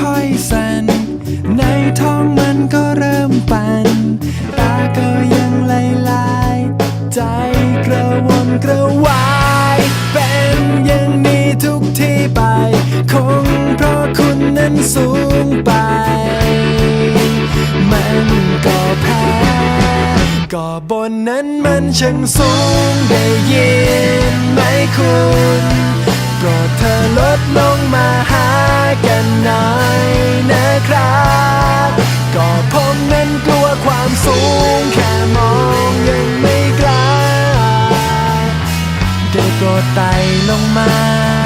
ค่อยๆสั่น ในท้องมันก็เริ่มปั่น ตาก็ยังลายลายใจกระวนกระวาย เป็นอย่างนี้ทุกที่ไป คงเพราะคุณนั้นสูงไป มันก็แพ้ ก็บนนั้นมันช่างสูงได้ ความสูงแค่มองยังไม่กล้าเธอก็ไต่ลงมา